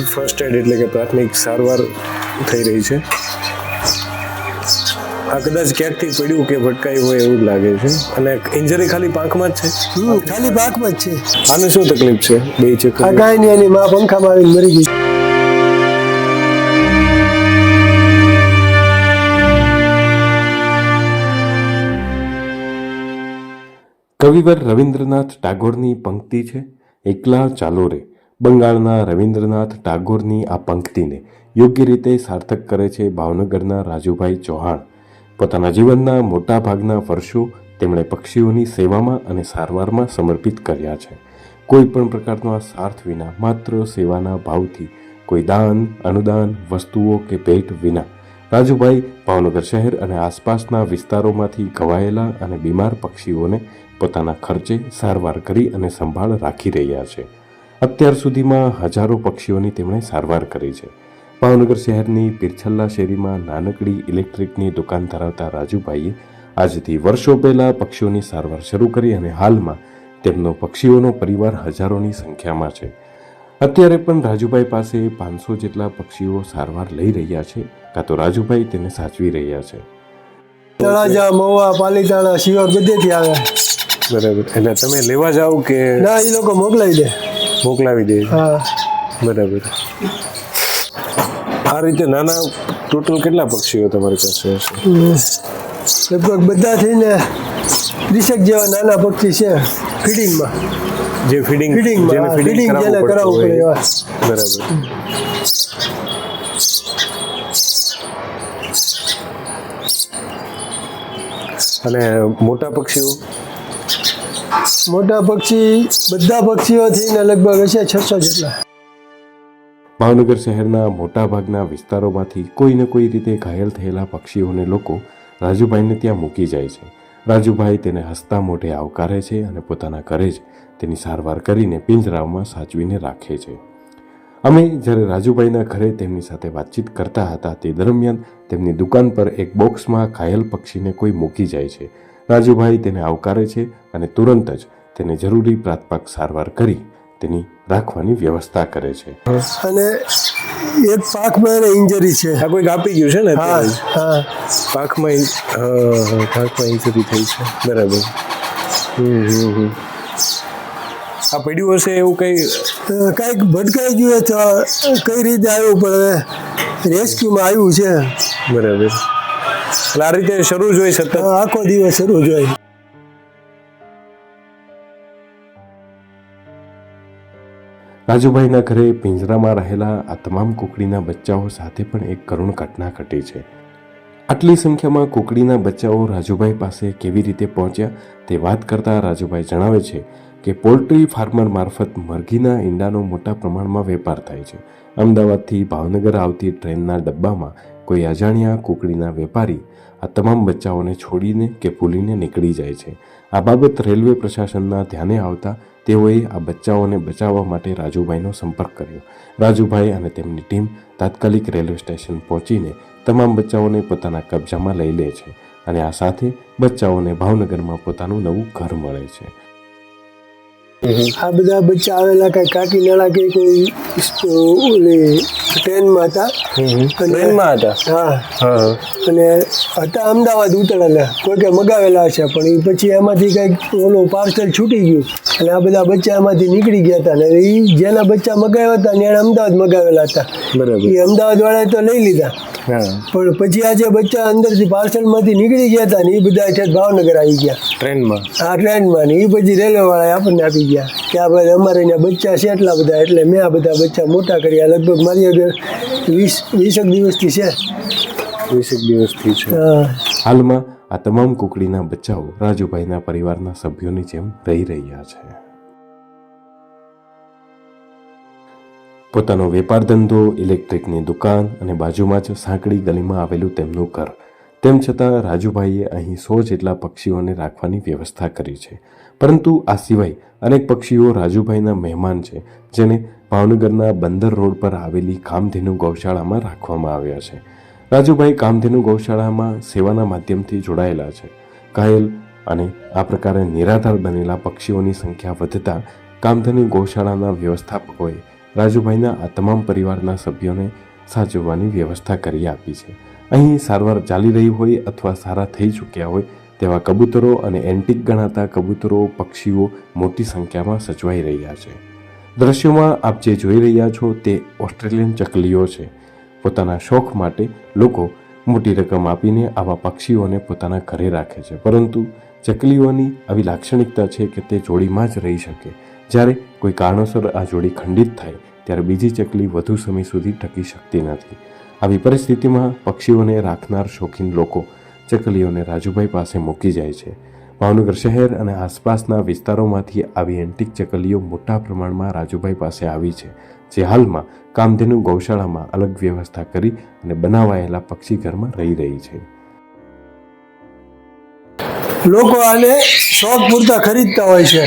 First aid એટલે કે પ્રાથમિક સારવાર થઈ રહી છે. આ કદાચ ક્યાંકથી પડ્યું કે ભટકાયું હોય એવું જ લાગે છે. અને ઇન્જરી ખાલી પાંખમાં જ છે? ખાલી પાંખમાં જ છે. આને શું તકલીફ છે? બે આ ચક્કર કાંઈ નહીં એની માં પંખામાં આવીને મરી ગઈ. કવિવર રવિન્દ્રનાથ ટાગોરની પંક્તિ છે એકલા ચાલો રે. બંગાળના રવિન્દ્રનાથ ટાગોરની આ પંક્તિને યોગ્ય રીતે સાર્થક કરે છે ભાવનગરના રાજુભાઈ ચૌહાણ. પોતાના જીવનના મોટા ભાગના વર્ષો તેમણે પક્ષીઓની સેવામાં અને સારવારમાં સમર્પિત કર્યા છે. કોઈ પણ પ્રકારનો આ સ્વાર્થ વિના, માત્ર સેવાના ભાવથી, કોઈ દાન, અનુદાન, વસ્તુઓ કે ભેટ વિના, રાજુભાઈ ભાવનગર શહેર અને આસપાસના વિસ્તારોમાંથી ઘવાયેલા અને બીમાર પક્ષીઓને પોતાના ખર્ચે સારવાર કરી અને સંભાળ રાખી રહ્યા છે. અત્યાર સુધીમાં હજારો પક્ષીઓની તેમણે સારવાર કરી છે. ભાવનગર શહેરની પીરછલ્લા શેરીમાં નાનકડી ઇલેક્ટ્રિકની દુકાન ધરાવતા રાજુભાઈએ આજથી વર્ષો પહેલાં પક્ષીઓની સારવાર શરૂ કરી અને હાલમાં તેમનો પક્ષીઓનો પરિવાર હજારોની સંખ્યામાં છે. અત્યારે પણ રાજુભાઈ પાસે પાંચસો જેટલા પક્ષીઓ સારવાર લઈ રહ્યા છે કાં તો રાજુભાઈ તેને સાચવી રહ્યા છે. તળાજા મવા પાલીતાણા શિયોર બધેથી આવે. બરાબર. એટલે તમે લેવા જાઓ કે ના એ લોકો મોકલાવી દે. મોકલાવી દે. બરાબર. આ રીતે નાના ટોટલ કેટલા પક્ષીઓ તમારી પાસે હશે? લગભગ બધા થઈને ત્રીસેક જેવા નાના પક્ષી છે ફીડિંગમાં. જે ફીડિંગ જેને ફીડિંગ જેને કરાવવું કરાવવું પડે એવા. બરાબર. અને મોટા પક્ષીઓ? મોટા પક્ષી, બધા પક્ષીઓ થઈને લગભગ હશે છસો જેટલા. ભાવનગર શહેરના મોટાભાગના વિસ્તારોમાંથી કોઈ ને કોઈ રીતે ઘાયલ થયેલા પક્ષીઓને લોકો રાજુભાઈને ત્યાં મૂકી જાય છે. રાજુભાઈ તેને હસતા મોઢે આવકારે છે અને પોતાના ઘરે જ તેની સારવાર કરીને પિંજરામાં સાચવીને રાખે છે. અમે જ્યારે રાજુભાઈના ઘરે તેમની સાથે વાતચીત કરતા હતા તે દરમિયાન તેમની દુકાન પર એક બોક્સમાં ઘાયલ પક્ષીને કોઈ મૂકી જાય છે. રાજુભાઈ તેને આવકારે છે અને તુરંત જ તેને જરૂરી પ્રાથમિક સારવાર કરી તેની રાખવાની વ્યવસ્થા કરે છે. અને એક પાકમાં એને ઇન્જરી છે. આ કોઈ કાપી ગયું છે ને હા હા. પાકમાં પાકમાં ઇન્જરી થઈ છે. બરાબર. હમ હમ હમ. આ પડ્યું હશે એવું કઈ? કાંઈક ભટકાઈ ગયું તો કઈ રીતે આવ્યું? પણ હવે રેસ્ક્યુમાં આવ્યું છે. બરાબર. એટલે આ રીતે શરૂ જોઈ સતત આખો દિવસ શરૂ જોઈ રાજુભાઈના ઘરે પિંજરામાં રહેલા આ તમામ કુકડીના બચ્ચાઓ સાથે પણ એક કરુણ ઘટના ઘટી છે. આટલી સંખ્યામાં કુકડીના બચ્ચાઓ રાજુભાઈ પાસે કેવી રીતે પહોંચ્યા તે વાત કરતા રાજુભાઈ જણાવે છે કે પોલ્ટ્રી ફાર્મર મારફત મરઘીના ઈંડાનો મોટા પ્રમાણમાં વેપાર થાય છે. અમદાવાદથી ભાવનગર આવતી ટ્રેનના ડબ્બામાં કોઈ અજાણ્યા કુકડીના વેપારી આ તમામ બચ્ચાઓને છોડીને કે ભૂલીને નીકળી જાય છે. આ બાબત રેલવે પ્રશાસનના ધ્યાને આવતા તેઓએ આ બચ્ચાઓને બચાવવા માટે રાજુભાઈનો સંપર્ક કર્યો. રાજુભાઈ અને તેમની ટીમ તાત્કાલિક રેલવે સ્ટેશન પહોંચીને તમામ બચ્ચાઓને પોતાના કબજામાં લઈ લે છે અને આ સાથે બચ્ચાઓને ભાવનગરમાં પોતાનું નવું ઘર મળે છે. આ બધા બચ્ચા આવેલા કઈ કાકી નાળા કે કોઈ ઓલી ટ્રેનમાં હતા. ટ્રેનમાં હતા? હા. હા. અને હતા અમદાવાદ ઉતરેલા. કોઈ કે મગાવેલા છે પણ એ પછી એમાંથી કંઈક ઓલું પાર્સલ છૂટી ગયું. અને આ બધા બચ્ચા એમાંથી નીકળી ગયા હતા. ને એ જેના બચ્ચા મગાવ્યા હતા ને એને અમદાવાદ મગાવેલા હતા. બરાબર. એ અમદાવાદ વાળાએ તો લઈ લીધા. પણ પછી આ જે બચ્ચા અંદરથી પાર્સલમાંથી નીકળી ગયા હતા ને એ બધા છે ભાવનગર આવી ગયા. ટ્રેનમાં? આ ટ્રેનમાં ને એ પછી રેલવેવાળા આપણને આપી ગયા કે આ બધા અમારે અહીંયા બચ્ચા છે એટલા બધા એટલે મેં આ બધા બચ્ચા મોટા કર્યા. લગભગ મારી આગળ વીસ વીસેક દિવસથી છે. વીસેક દિવસથી છે. હાલમાં આ તમામ કુકડીના બચ્ચાઓ રાજુભાઈના પરિવારના સભ્યોની જેમ રહી રહ્યા છે. પોતાનો વેપાર ધંધો, ઇલેક્ટ્રિકની દુકાન અને બાજુમાં જ સાંકડી ગલીમાં આવેલું તેમનું ઘર. તેમ છતાં રાજુભાઈએ અહીં સો જેટલા પક્ષીઓને રાખવાની વ્યવસ્થા કરી છે. પરંતુ આ સિવાય અનેક પક્ષીઓ રાજુભાઈના મહેમાન છે, જેને ભાવનગરના બંદર રોડ પર આવેલી કામધેનુ ગૌશાળામાં રાખવામાં આવ્યા છે. રાજુભાઈ કામધેનુ ગૌશાળામાં સેવાના માધ્યમથી જોડાયેલા છે. ઘાયલ અને આ પ્રકારે નિરાધાર બનેલા પક્ષીઓની સંખ્યા વધતા કામધેનુ ગૌશાળાના વ્યવસ્થાપકોએ રાજુભાઈના આ તમામ પરિવારના સભ્યોને સાચવવાની વ્યવસ્થા કરી આપી છે. અહીં સારવાર ચાલી રહી હોય અથવા સારા થઈ ચૂક્યા હોય તેવા કબૂતરો અને એન્ટિક ગણાતા કબૂતરો, પક્ષીઓ મોટી સંખ્યામાં સચવાઈ રહ્યા છે. દ્રશ્યોમાં આપ જે જોઈ રહ્યા છો તે ઓસ્ટ્રેલિયન ચકલીઓ છે. પોતાના શોખ માટે લોકો મોટી રકમ આપીને આવા પક્ષીઓને પોતાના ઘરે રાખે છે. પરંતુ ચકલીઓની આવી લાક્ષણિકતા છે કે તે જોડીમાં જ રહી શકે. જ્યારે કોઈ કારણોસર આ જોડી ખંડિત થાય, ત્યારે બીજી ચકલી વધુ સમય સુધી ટકી શકતી નથી. આવી પરિસ્થિતિમાં પક્ષીઓને રાખનાર શોખીન લોકો ચકલીઓને રાજુભાઈ પાસે મૂકી જાય છે. ભાવનગર શહેર અને આસપાસના વિસ્તારોમાંથી આવી એન્ટિક ચકલીઓ મોટા પ્રમાણમાં રાજુભાઈ પાસે આવી છે, જે હાલમાં કામધેનુ ગૌશાળામાં અલગ વ્યવસ્થા કરી અને બનાવાયેલા પક્ષી ઘરમાં રહી રહી છે. લોકો આને શોખ પૂરતા ખરીદતા હોય છે.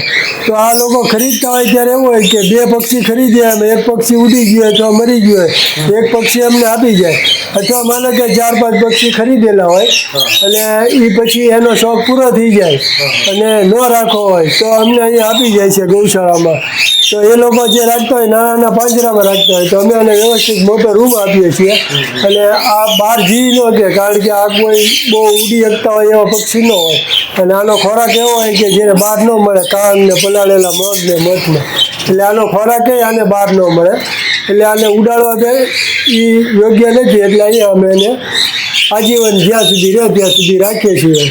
તો આ લોકો ખરીદતા હોય ત્યારે એવું હોય કે બે પક્ષી ખરીદ્યા અમે એક પક્ષી ઉડી ગયું અથવા મરી ગયું હોય, એક પક્ષી અમને આપી જાય. અથવા માનો કે ચાર પાંચ પક્ષી ખરીદેલા હોય, અને એ પછી એનો શોખ પૂરો થઈ જાય અને ન રાખવો હોય, તો અમને અહીંયા આપી જાય છે ગૌશાળામાં. તો એ લોકો જે રાખતા હોય નાના પાંજરામાં રાખતા હોય, તો અમે એને વ્યવસ્થિત મોટો રૂમ આપીએ છીએ. અને આ બહાર જીવી ન કે કારણ કે આ કોઈ બહુ ઉડી શકતા હોય એવા પક્ષી ન હોય. અને આનો ખોરાક એવો હોય કે જેને બહાર ન મળે, કાન ને પલાળેલા મગ ને મઠ એટલે આનો ખોરાક આને બહાર ન મળે. એટલે આને ઉડાડવા દે એ યોગ્ય નથી. એટલે અહીંયા અમે એને આજીવન જ્યાં સુધી રહે ત્યાં સુધી રાખીએ છીએ.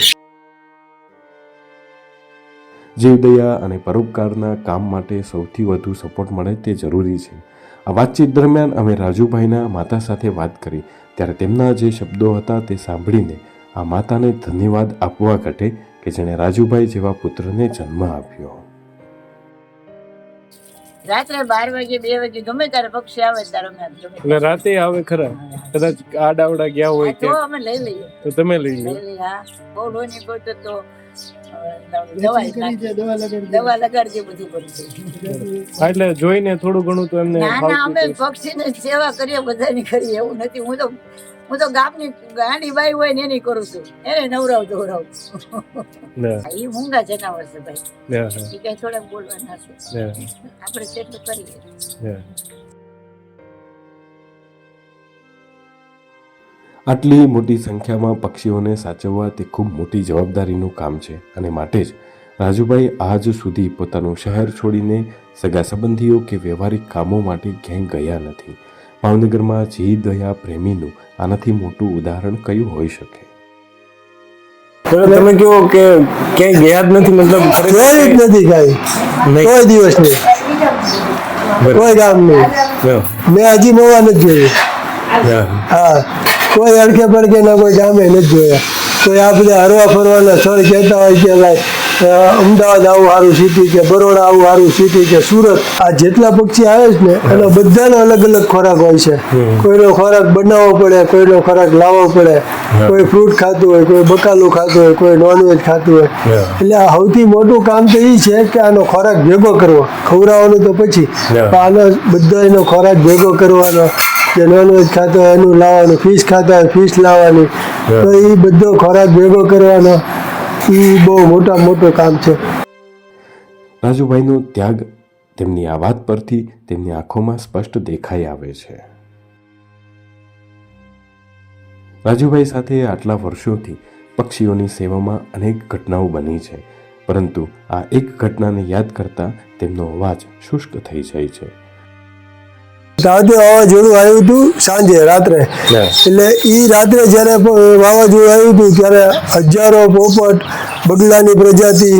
જીવદયા અને પરોપકારના કામ માટે સૌથી વધુ સપોર્ટ મળે તે જરૂરી છે. આ વાતચીત દરમિયાન અમે રાજુભાઈના માતા સાથે વાત કરી. ત્યારે તેમના જે શબ્દો હતા તે સાંભળીને આ માતાને ધન્યવાદ આપવા ઘટે કે જેણે રાજુભાઈ જેવા પુત્રને જન્મ આપ્યો. રાત્રે બાર વાગે બે વાગે ગમે ત્યારે પક્ષી આવે ત્યારે અમે એટલે રાતે આવે ખરા? કદાચ આડાવડા ગયા હોય તો અમે લઈ લઈએ. તો તમે લઈ લો. બહુ લોહી તો દવા લગાડજે બધું એટલે જોઈને થોડું ઘણું તો એમને ના ના અમે. પક્ષીને સેવા કરીએ બધાની કરીએ એવું નથી. હું તો હું તો ગામની ગાંડી બાઈ હોય ને એની કરું છું. એને નવરાવ દોરાવ એ મૂંગા જનાવર છે ભાઈ. એ કઈ થોડાક બોલવાના છે. ના, આપણે તેટલું કરીએ. આટલી મોટી સંખ્યામાં પક્ષીઓને સાચવવા તે ખૂબ મોટી જવાબદારીનું કામ છે અને માટે જ રાજુભાઈ આજ સુધી પોતાનું શહેર છોડીને સગા સંબંધીઓ કે વ્યવહારિક કામો માટે ક્યાંય ગયા નથી. ભાવનગરમાં જી દયા પ્રેમીનું આનાથી મોટું ઉદાહરણ કયું હોઈ શકે? તમે કહો કે ક્યાંય ગયા જ નથી મતલબ કોઈ જ નથી કાંઈ કોઈ દિવસ નહીં. કોઈ ગામ નહીં. મેં હજી મોવા નથી જોયું હા. કોઈ અડકે પડકે ના કોઈ ગામે નથી જોયા. કોઈ આ બધા હરવા ફરવાના સ્થળ કહેતા હોય કે ભાઈ અમદાવાદ આવું સારું સિટી કે બરોડા આવું સારું સિટી કે સુરત. આ જેટલા પક્ષી આવે છે ને એનો બધાનો અલગ અલગ ખોરાક હોય છે. કોઈનો ખોરાક બનાવવો પડે કોઈનો ખોરાક લાવવો પડે. કોઈ ફ્રૂટ ખાતું હોય કોઈ બકાલું ખાતું હોય કોઈ નોનવેજ ખાતું હોય. એટલે આ સૌથી મોટું કામ તો એ છે કે આનો ખોરાક ભેગો કરવો. ખવડાવવાનો તો પછી. આનો બધો એનો ખોરાક ભેગો કરવાનો. જે નોનવેજ ખાતો હોય એનું લાવવાનું ફિશ ખાતા હોય ફિશ લાવવાની. તો એ બધો ખોરાક ભેગો કરવાનો. એ બહુ મોટા મોટું કામ છે. રાજુભાઈનો ત્યાગ તેમની આ વાત પરથી તેમની આંખોમાં સ્પષ્ટ દેખાઈ આવે છે. રાજુભાઈ સાથે આટલા વર્ષોથી પક્ષીઓની સેવામાં અનેક ઘટનાઓ બની છે પરંતુ આ એક ઘટનાને યાદ કરતા તેમનો અવાજ શુષ્ક થઈ જાય છે. રાતે વાવાઝોડું આવ્યું હતું સાંજે રાત્રે. એટલે એ રાત્રે જ્યારે વાવાઝોડું આવ્યું હતું ત્યારે હજારો પોપટ બગલાની પ્રજાતિ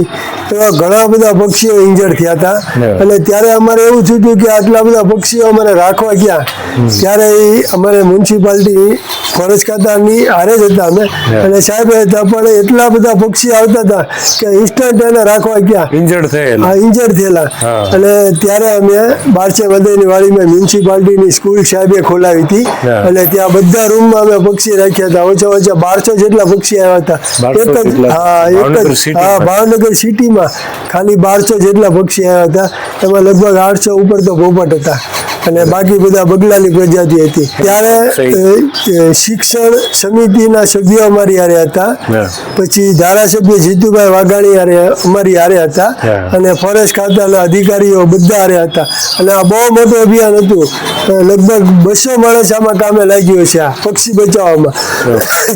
એવા ઘણા બધા પક્ષીઓ ઇન્જર્ડ થયા હતા. અને ત્યારે અમારે એવું થયું કે આટલા બધા પક્ષીઓ અમારે રાખવા ગયા. ત્યારે અમારે મ્યુનિસિપાલિટી ફોરેસ્ટ ખાતાની હારે જ હતા અમે. અને સાહેબ હતા પણ એટલા બધા પક્ષી આવતા હતા કે ઇન્સ્ટન્ટ એને રાખવા ગયા. ઇન્જર્ડ થયેલા. હા ઇન્જર્ડ થયેલા. અને ત્યારે અમે બારસે વધેની વાડીમાં મ્યુનિસિપાલિટીની સ્કૂલ સાહેબે ખોલાવી હતી. અને ત્યાં બધા રૂમમાં અમે પક્ષી રાખ્યા હતા. ઓછા ઓછા બારસો જેટલા પક્ષી આવ્યા હતા. એક જ હા એક જ હા ભાવનગર ખાલી બારસો જેટલા પક્ષી આવ્યા હતા. એમાં લગભગ આઠસો ઉપર તો પોપટ હતા. અને બાકી બધા બગલાની પ્રજાતિ હતી. ત્યારે શિક્ષણ સમિતિના સભ્યો અમારી હારે હતા. પછી ધારાસભ્ય જીતુભાઈ વાઘાણી હારે અમારી હારે હતા. અને ફોરેસ્ટ ખાતાના અધિકારીઓ બધા હારે હતા. અને આ બહુ મોટું અભિયાન હતું. લગભગ બસો માણસ આમાં કામે લાગ્યો છે આ પક્ષી બચાવવામાં.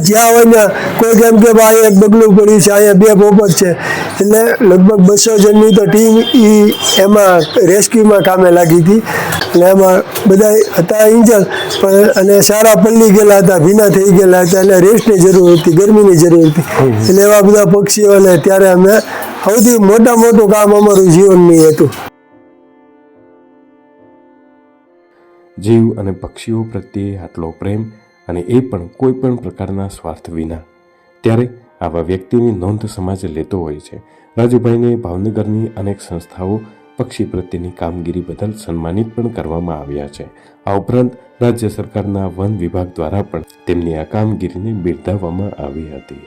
જ્યાં હોય ને કોઈ કેમ કે ભાઈ એક બગલું પડ્યું છે અહીંયા બે પોપટ છે. એટલે લગભગ બસો જણની તો ટીમ એ એમાં રેસ્ક્યુમાં કામે લાગી હતી. અને એમાં બધા હતા ઇન્જર પણ અને સારા પલ્લી ગયેલા હતા, ભીના થઈ ગયેલા હતા, અને રેસ્ટની જરૂર હતી, ગરમીની જરૂર હતી. એટલે એવા બધા પક્ષીઓને ત્યારે અમે સૌથી મોટા મોટું કામ અમારું જીવનની હતું. જીવ અને પક્ષીઓ પ્રત્યે આટલો પ્રેમ અને એ પણ કોઈ પણ પ્રકારના સ્વાર્થ વિના. ત્યારે આવા વ્યક્તિની નોંધ સમાજ લેતો હોય છે. રાજુભાઈને ભાવનગરની અનેક સંસ્થાઓ પક્ષી પ્રત્યેની કામગીરી બદલ સન્માનિત પણ કરવામાં આવ્યા છે. આ ઉપરાંત રાજ્ય સરકારના વન વિભાગ દ્વારા પણ તેમની આ કામગીરીને બિરદાવવામાં આવી હતી.